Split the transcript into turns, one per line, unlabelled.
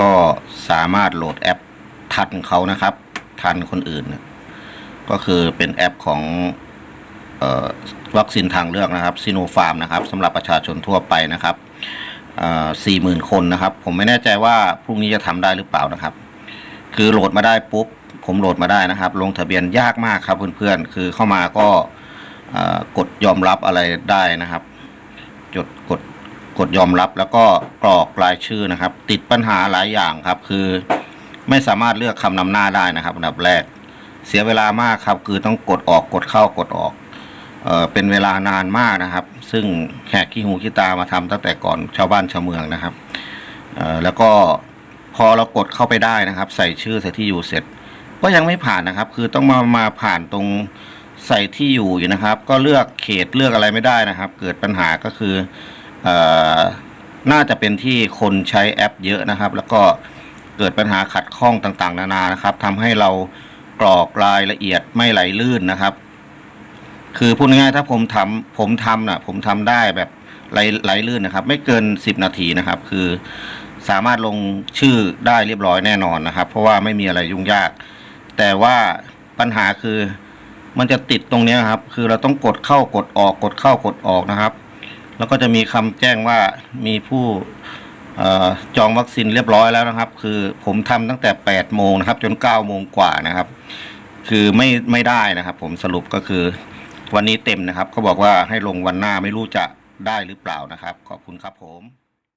ก็สามารถโหลดแอปทันเขานะครับ ทันคนอื่น ก็คือเป็นแอปของออวัคซีนทางเลือกนะครับซีโนฟาร์มนะครับสำหรับประชาชนทั่วไปนะครับสี่หมื่นคนนะครับ ผมไม่แน่ใจว่าพรุ่งนี้จะทำได้หรือเปล่านะครับ คือโหลดมาได้ปุ๊บ ผมโหลดมาได้นะครับ ลงทะเบียนยากมากครับเพื่อนๆ คือเข้ามาก็กดยอมรับอะไรได้นะครับ จดกด กดยอมรับแล้วก็กรอกรายชื่อนะครับ ติดปัญหาหลายอย่างครับ คือไม่สามารถเลือกคำนำหน้าได้นะครับอันดับแรก เสียเวลามากครับ คือต้องกดออกกดเข้ากดออกเออเป็นเวลานานมากนะครับ ซึ่งแขกขี้หูขี้ตามาทำตั้งแต่ก่อนชาวบ้านชาวเมืองนะครับเออแล้วก็พอเรากดเข้าไปได้นะครับ ใส่ชื่อใส่ที่อยู่เสร็จ ก็ยังไม่ผ่านนะครับ คือต้องมามาผ่านตรงใส่ที่อยู่อยู่นะครับ ก็เลือกเขตเลือกอะไรไม่ได้นะครับ เกิดปัญหาก็คือเอ่อ น่าจะเป็นที่คนใช้แอปเยอะนะครับ แล้วก็เกิดปัญหาขัดข้องต่างๆ นานานะครับทำให้เรากรอกรายละเอียดไม่ไหลลื่นนะครับ คือพูดง่ายๆถ้าผมทำผมทำนะผมทำได้แบบไหลไหลลื่นนะครับ ไม่เกิน 10 นาทีนะครับ คือสามารถลงชื่อได้เรียบร้อยแน่นอนนะครับ เพราะว่าไม่มีอะไรยุ่งยาก แต่ว่าปัญหาคือมันจะติดตรงนี้ครับ คือเราต้องกดเข้ากดออกกดเข้ากดออกนะครับ แล้วก็จะมีคำแจ้งว่ามีผู้จองวัคซีนเรียบร้อยแล้วนะครับ คือผมทำตั้งแต่ 8 โมงนะครับ จน 9 โมงกว่านะครับ คือไม่ไม่ได้นะครับ ผมสรุปก็คือวันนี้เต็มนะครับเขาบอกว่าให้ลงวันหน้าไม่รู้จะได้หรือเปล่านะครับ ขอบคุณครับผม